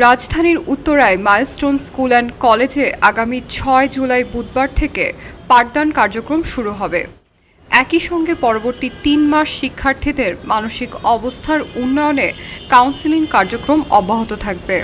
রাজধানীর উত্তরায় milestone school and কলেজে আগামী ছয় জুলাই বুধবার থেকে পাঠদান কার্যক্রম শুরু হবে। একই সঙ্গে পরবর্তী তিন মাস শিক্ষার্থীদের মানসিক অবস্থার উন্নয়নে কাউন্সেলিং কার্যক্রম অব্যাহত থাকবে।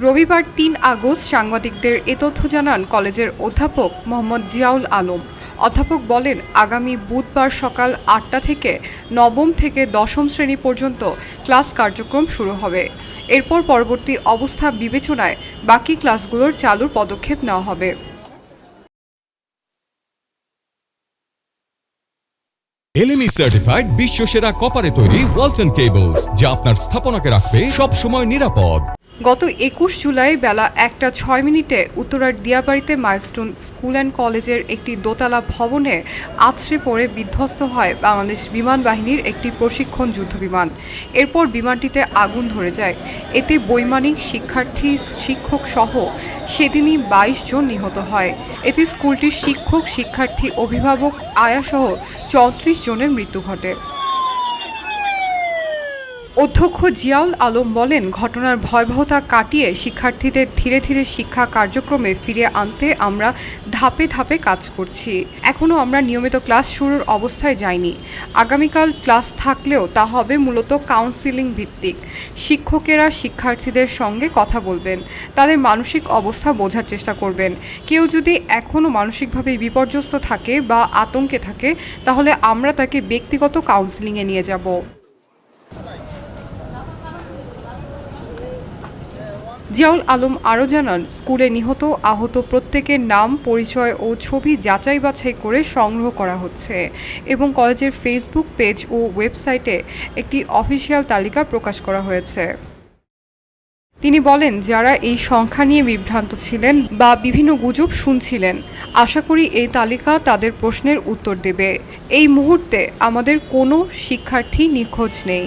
রবিবার তিন আগস্ট সাংবাদিকদের এ তথ্য জানান কলেজের অধ্যাপক মোহাম্মদ জিয়াউল আলম। অধ্যাপক বলেন, আগামী বুধবার সকাল আটটা থেকে নবম থেকে দশম শ্রেণি পর্যন্ত ক্লাস কার্যক্রম শুরু হবে। এরপর পরবর্তী অবস্থা বিবেচনায় বাকি ক্লাসগুলোর চালুর পদক্ষেপ নেওয়া হবে। এলএমই সার্টিফাইড বিশ্ব সেরা কপারে তৈরি ওয়ালসন কেবলস যা আপনার স্থাপনাকে রাখবে সব সময় নিরাপদ। গত একুশ জুলাই বেলা একটা ছয় মিনিটে উত্তরার দিয়াবাড়িতে মাইলস্টোন স্কুল অ্যান্ড কলেজের একটি দোতলা ভবনে আছড়ে পড়ে বিধ্বস্ত হয় বাংলাদেশ বিমান বাহিনীর একটি প্রশিক্ষণ যুদ্ধবিমান এরপর বিমানটিতে আগুন ধরে যায়। এতে বৈমানিক শিক্ষার্থী, শিক্ষক সহ সেদিনই বাইশ জন নিহত হয়। এতে স্কুলটির শিক্ষক, শিক্ষার্থী, অভিভাবক আয়াসহ চৌত্রিশ জনের মৃত্যু ঘটে। অধ্যক্ষ জিয়াউল আলম বলেন, ঘটনার ভয়াবহতা কাটিয়ে শিক্ষার্থীদের ধীরে ধীরে শিক্ষা কার্যক্রমে ফিরে আনতে আমরা ধাপে ধাপে কাজ করছি। এখনও আমরা নিয়মিত ক্লাস শুরুর অবস্থায় যাইনি। আগামীকাল ক্লাস থাকলেও তা হবে মূলত কাউন্সিলিং ভিত্তিক। শিক্ষকেরা শিক্ষার্থীদের সঙ্গে কথা বলবেন, তাদের মানসিক অবস্থা বোঝার চেষ্টা করবেন। কেউ যদি এখনও মানসিকভাবে বিপর্যস্ত থাকে বা আতঙ্কে থাকে, তাহলে আমরা তাকে ব্যক্তিগত কাউন্সিলিংয়ে নিয়ে যাব। জিয়াউল আলম আরও জানান, স্কুলে নিহত, আহত প্রত্যেকের নাম, পরিচয় ও ছবি যাচাই বাছাই করে সংগ্রহ করা হচ্ছে এবং কলেজের ফেসবুক পেজ ও ওয়েবসাইটে একটি অফিসিয়াল তালিকা প্রকাশ করা হয়েছে। তিনি বলেন, যারা এই সংখ্যা নিয়ে বিভ্রান্ত ছিলেন বা বিভিন্ন গুজব শুনছিলেন, আশা করি এই তালিকা তাদের প্রশ্নের উত্তর দেবে। এই মুহূর্তে আমাদের কোনো শিক্ষার্থী নিখোঁজ নেই।